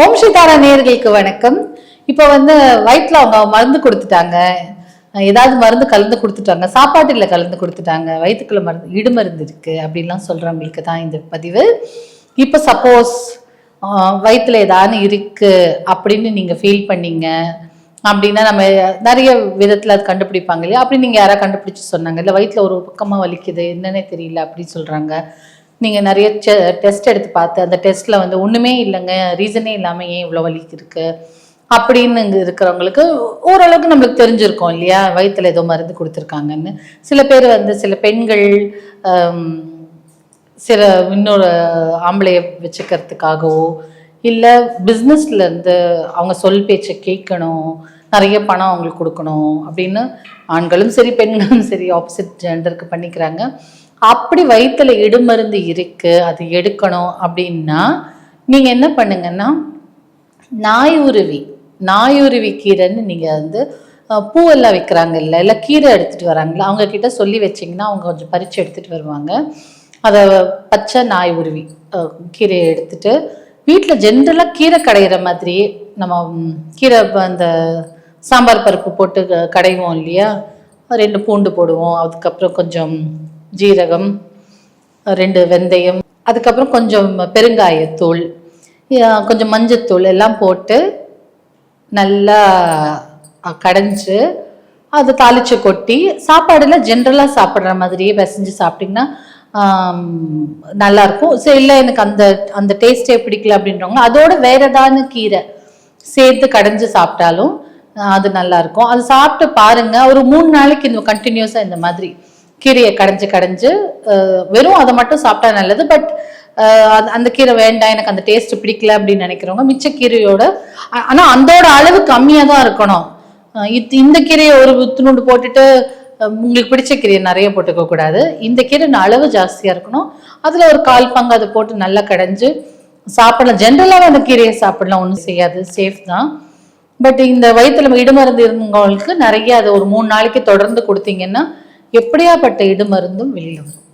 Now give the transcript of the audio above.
ஓம் ஸ்ரீதாரா நேர்களுக்கு வணக்கம். இப்போ வந்து வயிற்றில் அவங்க மருந்து கொடுத்துட்டாங்க. ஏதாவது மருந்து கலந்து கொடுத்துட்டாங்க. சாப்பாட்டில் கலந்து கொடுத்துட்டாங்க. வயிற்றுக்குள்ள மருந்து இடுமருந்து இருக்குது இருக்கு அப்படின்லாம் சொல்கிறவங்களுக்கு தான் இந்த பதிவு. இப்போ சப்போஸ் வயிற்றில் ஏதாவது இருக்கு அப்படின்னு நீங்கள் ஃபீல் பண்ணீங்க. அப்படின்னா நம்ம நிறைய விதத்தில் அது கண்டுபிடிப்பாங்க இல்லையா? அப்படி நீங்கள் யாராவது கண்டுபிடிச்சி சொன்னாங்க. இல்லை வயிற்றில் ஒரு பக்கமாக வலிக்குது என்னன்னே தெரியல அப்படின்னு சொல்கிறாங்க நீங்கள் நிறைய டெஸ்ட் எடுத்து பார்த்து அந்த டெஸ்ட்டில் வந்து ஒன்றுமே இல்லைங்க ரீசனே இல்லாமல் ஏன் இவ்வளோ வலி இருக்குது அப்படின்னு இருக்கிறவங்களுக்கு ஓரளவுக்கு நம்மளுக்கு தெரிஞ்சிருக்கோம் இல்லையா? வயிற்றில் ஏதோ மருந்து கொடுத்துருக்காங்கன்னு. சில பேர் வந்து சில பெண்கள் சில இன்னொரு ஆம்பளையை வச்சுக்கிறதுக்காகவோ இல்லை பிஸ்னஸ்லேருந்து அவங்க சொல் பேச்சை கேட்கணும் நிறைய பணம் அவங்களுக்கு கொடுக்கணும் அப்படின்னு ஆண்களும் சரி பெண்களும் சரி ஆப்போசிட் ஜெண்டருக்கு பண்ணிக்கிறாங்க. அப்படி வயிற்றுல இடுமருந்து இருக்கு அது எடுக்கணும் அப்படின்னா நீங்க என்ன பண்ணுங்கன்னா நாயுருவி நாயுருவி கீரைன்னு நீங்கள் வந்து பூவெல்லாம் விற்கிறாங்கல்ல இல்லை கீரை எடுத்துகிட்டு வராங்களா அவங்க கிட்ட சொல்லி வச்சிங்கன்னா அவங்க கொஞ்சம் பறித்து எடுத்துகிட்டு வருவாங்க. அதை பச்சை நாய் உருவி கீரையை எடுத்துட்டு வீட்டில் ஜென்ரலாக கீரை கடையிற மாதிரி நம்ம கீரை அந்த சாம்பார் பருப்பு போட்டு க- கடைவோம் இல்லையா? ரெண்டு பூண்டு போடுவோம் அதுக்கப்புறம் கொஞ்சம் ஜீரகம் ரெண்டு வெந்தயம் அதுக்கப்புறம் கொஞ்சம் பெருங்காயத்தூள் கொஞ்சம் மஞ்சத்தூள் எல்லாம் போட்டு நல்லா கடைஞ்சி கடைஞ்சு அதை தாளிச்சு கொட்டி சாப்பாடுல ஜென்ரலாக சாப்பிட்ற மாதிரியே பிசைஞ்சு சாப்பிட்டிங்கன்னா நல்லாயிருக்கும் சரி இல்லை எனக்கு அந்த அந்த டேஸ்டே பிடிக்கல அப்படின்றவங்க அதோட வேற ஏதாவது கீரை சேர்த்து கடைஞ்சு சாப்பிட்டாலும் அது நல்லா இருக்கும். அது சாப்பிட்டு பாருங்கள் ஒரு மூணு நாளைக்கு இந்த கண்டினியூஸாக இந்த மாதிரி கீரையை கடைஞ்சு கடைஞ்சு வெறும் அதை மட்டும் சாப்பிட்டா நல்லது. பட் அந்த கீரை வேண்டாம் எனக்கு அந்த டேஸ்ட் பிடிக்கல அப்படின்னு நினைக்கிறவங்க மிச்ச கீரையோட ஆனால் அந்தோட அதோட அளவு கம்மியாக தான் இருக்கணும். இந்த கீரையை ஒரு துணுண்டு போட்டுட்டு உங்களுக்கு பிடிச்ச கீரையை நிறைய போட்டுக்க கூடாது. இந்த கீரை அளவு ஜாஸ்தியாக இருக்கணும். அதில் ஒரு கால் பங்கு அதை போட்டு நல்லா கடைஞ்சு சாப்பிடலாம். ஜென்ரலாக அந்த கீரையை சாப்பிடலாம் ஒன்றும் செய்யாது. சேஃப் தான். பட் இந்த வயிற்றுல இடுமருந்து இருந்தவங்களுக்கு நிறைய அதை ஒரு மூணு நாளைக்கு தொடர்ந்து கொடுத்தீங்கன்னா எப்படியாப்பட்ட இடுமருந்தும் வெளியில் வரும்